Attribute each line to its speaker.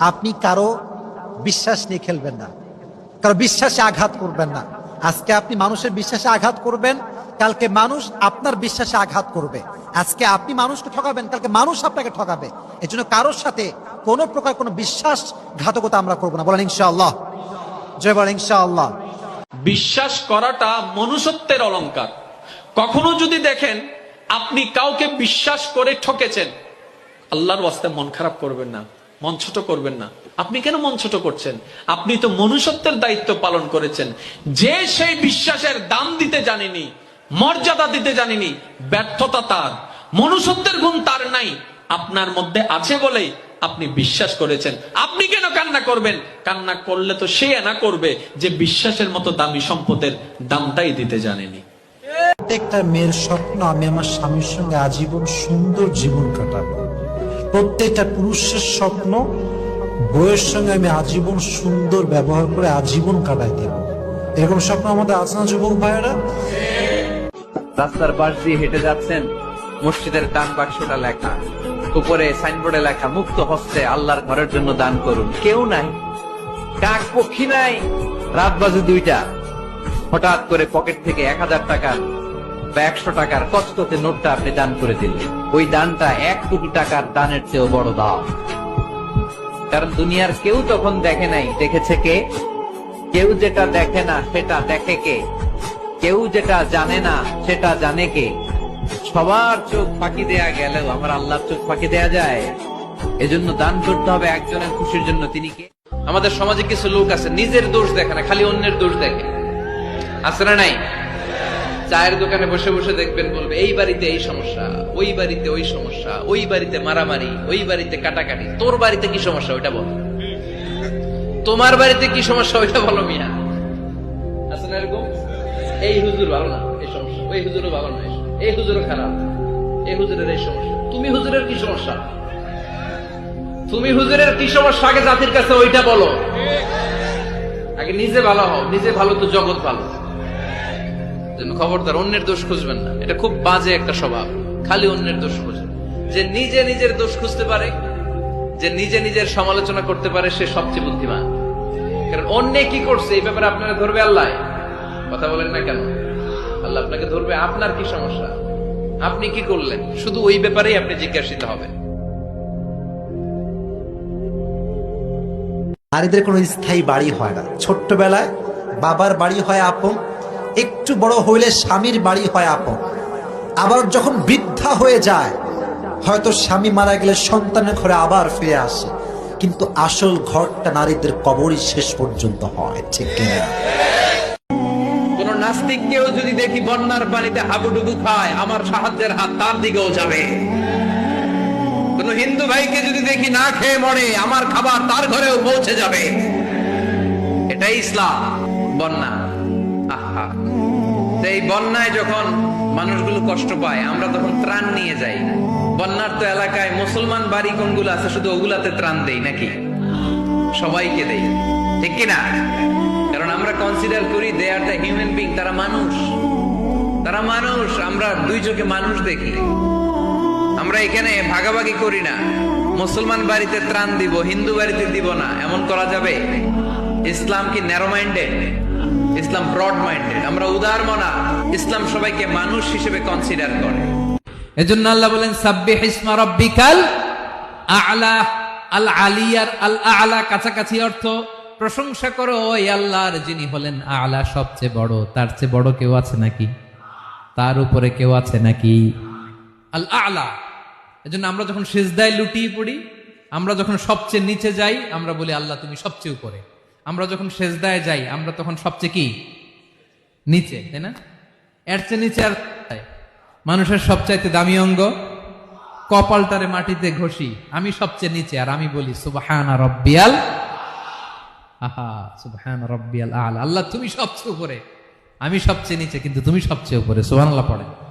Speaker 1: আপনি কারও বিশ্বাস নিয়ে খেলবেন না, কারও বিশ্বাসে আঘাত করবেন না। আজকে আপনি মানুষের বিশ্বাসে আঘাত করবেন, কালকে মানুষ আপনার বিশ্বাসে আঘাত করবে। আজকে আপনি মানুষকে ঠকাবেন, কালকে মানুষ আপনাকে ঠকাবে। এই জন্য কারোর সাথে কোনো প্রকার কোনো বিশ্বাস ঘাতকতা আমরা করব না। বলেন ইনশাআল্লাহ। জয় বলেন ইনশাআল্লাহ।
Speaker 2: বিশ্বাস করাটা মনুষ্যত্বের অলংকার। কখনো যদি দেখেন আপনি কাউকে বিশ্বাস করে ঠকেছেন, আল্লাহর ওয়াস্তে মন খারাপ করবেন না। মন ছোট করবেন না। আপনি কেন মন ছোট করছেন? আপনি তো মনুষ্যত্বের দায়িত্ব পালন করেছেন। যে সেই বিশ্বাসের দাম দিতে জানেনি, মর্যাদা দিতে জানেনি, ব্যর্থতা তার। মনুষ্যত্বের গুণ তার নাই। আপনার মধ্যে আছে বলেই আপনি বিশ্বাস করেছেন। আপনি কেন কান্না করবেন? কান্না করলে তো সে না করবে যে বিশ্বাসের মতো দামি সম্পদের দামটাই দিতে জানেনি।
Speaker 1: প্রত্যেকটা মেয়ের স্বপ্ন, আমি আমার স্বামীর সঙ্গে আজীবন সুন্দর জীবন কাটাবো। প্রত্যেকটা পুরুষের স্বপ্ন, বইয়ের সঙ্গে আমি আজীবন সুন্দর ব্যবহার করে আজীবন কাটাই দেব এরকম স্বপ্ন আমাদের আছে না, যুবক ভাইয়েরা?
Speaker 3: রাস্তার পাশ দিয়ে হেঁটে যাচ্ছেন, মসজিদের দান বাক্সটা লেখা, উপরে সাইনবোর্ডে লেখা, মুক্ত হস্তে আল্লাহর ঘরের জন্য দান করুন। কেউ নাই, কাক পক্ষী নাই। রাত বাজে দুইটা, হঠাৎ করে পকেট থেকে এক হাজার টাকার বা একশো টাকার কষ্টতে নোটটা আপনি দান করে দিলেন। ওই দানটা এক কোটি টাকার দানের চেয়েও বড় দাম কারণ দুনিয়ার কেউ তখন দেখে নাই, দেখেছে কে? কেউ যেটা দেখে না, সেটা দেখে কে? কেউ যেটা জানে না, সেটা জানে কে? সবার চোখ ফাঁকি দেয়া গেলেও আমার আল্লাহর চোখ ফাঁকি দেয়া যায়। এজন্য দান করতে হবে একজনের খুশির জন্য, তিনি কে? আমাদের সমাজে কিছু লোক আছে, নিজের দোষ দেখে না, খালি অন্যের দোষ দেখে। আছে না নাই? চায়ের দোকানে বসে বসে দেখবেন বলবে, এই বাড়িতে এই সমস্যা, ওই বাড়িতে ওই সমস্যা, ওই বাড়িতে মারামারি, ওই বাড়িতে কাটাকাটি, তোর বাড়িতে কি সমস্যা ওইটা বল। তোমার বাড়িতে কি সমস্যা ওইটা বলো মিয়া। আছে না এরকম? এই হুজুর ভালো না, এই সমস্যা। ওই হুজুরও ভালো না এই হুজুরও খারাপ। এই হুজুরের এই সমস্যা। তুমি হুজুরের কি সমস্যা? তুমি হুজুরের কি সমস্যা? আগে জাতির কাছে ওইটা বলো। আগে নিজে ভালো হও, নিজে ভালো তো জগৎ ভালো। খবরদার, অন্যের দোষ খুঁজবেন না। এটা খুব বাজে একটা স্বভাব। খালি অন্যের দোষ খুঁজবেন যে নিজে নিজের দোষ খুঁজতে পারে, যে নিজে নিজের সমালোচনা করতে পারে, সে সবচেয়ে বুদ্ধিমান। কারণ অন্য কি করছে, এই ব্যাপারে আপনারা ধরবে আল্লাহ। কথা বলেন না কেন? আল্লাহ আপনাকে ধরবে, আপনার কি সমস্যা? আপনি কি করলেন? শুধু ওই ব্যাপারেই আপনি জিজ্ঞাসিত হবেন।
Speaker 1: নারীদের কোনো স্থায়ী বাড়ি হয় না। ছোট্টবেলায় বাবার বাড়ি হয় আপন একটু বড় হইলে স্বামীর বাড়ি হয় আপন। আবার যখন বৃদ্ধা হয়ে যায়, হয়তো স্বামী মারা গেলে সন্তানের ঘরে আবার ফিরে আসে। কিন্তু আসল ঘরটা নারীদের কবরই শেষ পর্যন্ত হয়, ঠিক কিনা?
Speaker 3: নাস্তিককেও যদি দেখি বন্যার পানিতে খায়, আমার সাহায্যের তার দিকেও যাবে। কোন হিন্দু ভাইকে যদি দেখি না খেয়ে মরে, আমার খাবার তার ঘরেও পৌঁছে যাবে। এটাই ইসলাম, বন্যা। এই বন্যায় যখন মানুষগুলো কষ্ট পায়, আমরা তখন ত্রাণ নিয়ে যাই। বন্যার তো এলাকায় মুসলমান বাড়ি কোনগুলো আছে, শুধু ওগুলাতে ত্রাণ দেই নাকি? সবাইকে দেই। ঠিক কিনা? কারণ আমরা কনসিডার করি they are the human being তারা মানুষ। তারা মানুষ, আমরা দুই চোখে মানুষ দেখি। আমরা এখানে ভাগাভাগি করি না। মুসলমান বাড়িতে ত্রাণ দিব, হিন্দু বাড়িতে দিব না। এমন করা যাবে? ইসলাম কি ন্যারো মাইন্ডেড ইসলাম ব্রড মাইন্ডেড আমরা উদার মনা। ইসলাম সবাইকে মানুষ হিসেবে কনসিডার করে।
Speaker 4: এজন্য আল্লাহ বলেন, সাব্বিহ ইসমা রাব্বিকাল আলা আল আলিয়ার আল আলা কাছাকাছি অর্থ, প্রশংসা করো, ওই আল্লাহর যিনি হলেন আলা সবচেয়ে বড়। তার চেয়ে বড় কেউ আছে নাকি? তার উপরে কেউ আছে নাকি? আল আলা এজন্য আমরা যখন সেজদায় লুটিয়ে পড়ি, আমরা যখন সবচেয়ে নিচে যাই, আমরা বলি, আল্লাহ, তুমি সবচেয়ে উপরে। আমরা যখন সেজদায় যাই, আমরা তখন সবচেয়ে কি? নিচে, তাই না? এর চেয়ে নিচে আর? মানুষের সবচাইতে দামি অঙ্গ? কপালটারে মাটিতে ঘষি। আমি সবচেয়ে নিচে, আর আমি বলি, সুবহান রব্বিয়াল আহা, সুবহান রব্বিয়াল আলা। আল্লাহ, তুমি সবচেয়ে উপরে। আমি সবচেয়ে নিচে, কিন্তু তুমি সবচেয়ে উপরে। সুবহানাল্লাহ পড়ে